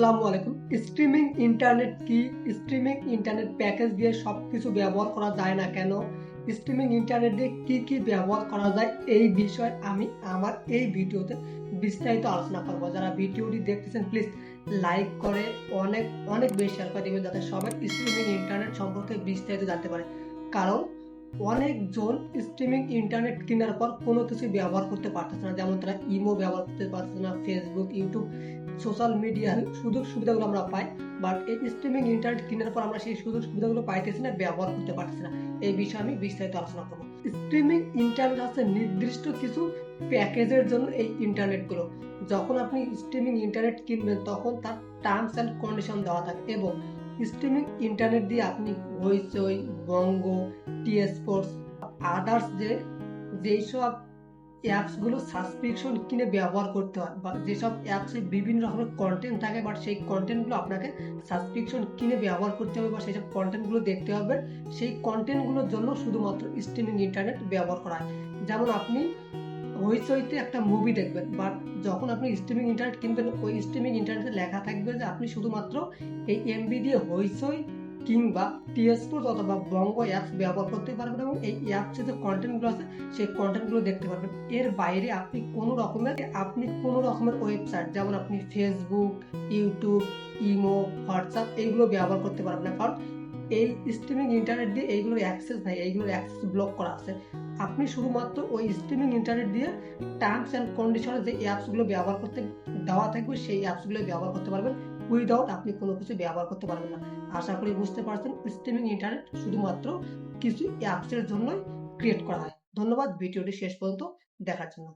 আসসালামু আলাইকুম। Streaming internet কি? স্ট্রিমিং ইন্টারনেট প্যাকেজ দিয়ে সব কিছু ব্যবহার করা যায় না কেন? স্ট্রিমিং ইন্টারনেট দিয়ে কি কি ব্যবহার করা যায় এই বিষয়ে আমি আমার এই ভিডিওতে বিস্তারিত আলোচনা করব। যারা ভিডিওটি দেখতেছেন প্লিজ লাইক করে অনেক অনেক বেশি শেয়ার করে দেবেন, যাতে সবাই স্ট্রিমিং ইন্টারনেট সম্পর্কে বিস্তারিত জানতে পারে। কারণ অনেকজন স্ট্রিমিং ইন্টারনেট কেনার পর কোনো কিছু ব্যবহার করতে পারতেছে না। যেমন তারা ইমো ব্যবহার করতে পারতেছে না ফেসবুক ইউটিউব সোশ্যাল মিডিয়ার সুযোগ সুবিধাগুলো আমরা পাই। বাট এই স্ট্রিমিং ইন্টারনেট কেনার পর আমরা সেই সুযোগ সুবিধাগুলো পাইতেছি না, ব্যবহার করতে পারতেছি না। এই বিষয়ে আমি বিস্তারিত আলোচনা করব। স্ট্রিমিং ইন্টারনেট হচ্ছে নির্দিষ্ট কিছু প্যাকেজের জন্য এই ইন্টারনেটগুলো যখন আপনি স্ট্রিমিং ইন্টারনেট কিনবেন, তখন তার টার্মস অ্যান্ড কন্ডিশন দেওয়া থাকে এবং স্ট্রিমিং ইন্টারনেট দিয়ে আপনি হইচই, বঙ্গ টি স্পোর্টস আদার্স যে যেসব অ্যাপসগুলো সাবস্ক্রিপশন কিনে ব্যবহার করতে হয় বা যেসব অ্যাপসে বিভিন্ন রকমের কন্টেন্ট থাকে বাট সেই কন্টেন্টগুলো আপনাকে সাবস্ক্রিপশন কিনে ব্যবহার করতে হবে বা সেসব কন্টেন্টগুলো দেখতে হবে, সেই কন্টেন্টগুলোর জন্য শুধুমাত্র স্ট্রিমিং ইন্টারনেট ব্যবহার করা হয়। যেমন আপনি হইচইতে একটা মুভি দেখবেন বাট যখন আপনি স্ট্রিমিং ইন্টারনেট কিনবেন, ওই স্ট্রিমিং ইন্টারনেটে লেখা থাকবে যে আপনি শুধুমাত্র এই এমবি দিয়ে হইচই কিংবা টিএসপোর্ট অথবা বঙ্গ অ্যাপস ব্যবহার করতে পারবেন এবং এই অ্যাপসে যে কন্টেন্টগুলো আছে, সেই কন্টেন্টগুলো দেখতে পারবেন। এর বাইরে আপনি কোনো রকমের, আপনি কোনো রকমের ওয়েবসাইট যেমন আপনি ফেসবুক ইউটিউব ইমো হোয়াটসঅ্যাপ এইগুলো ব্যবহার করতে পারবেন না। কারণ এই স্ট্রিমিং ইন্টারনেট দিয়ে এইগুলোর অ্যাক্সেস নাই এইগুলোর অ্যাক্সেস ব্লক করা আছে। আপনি শুধুমাত্র ওই স্ট্রিমিং ইন্টারনেট দিয়ে টার্মস অ্যান্ড কন্ডিশনে যে অ্যাপসগুলো ব্যবহার করতে দেওয়া থাকবে, সেই অ্যাপসগুলো ব্যবহার করতে পারবেন। উইদাউট আপনি কোনো কিছু ব্যবহার করতে পারবেন না। আশা করি বুঝতে পারছেন স্ট্রিমিং ইন্টারনেট শুধুমাত্র কিছু অ্যাপসের জন্যই ক্রিয়েট করা হয়। ধন্যবাদ, ভিডিওটি শেষ পর্যন্ত দেখার জন্য।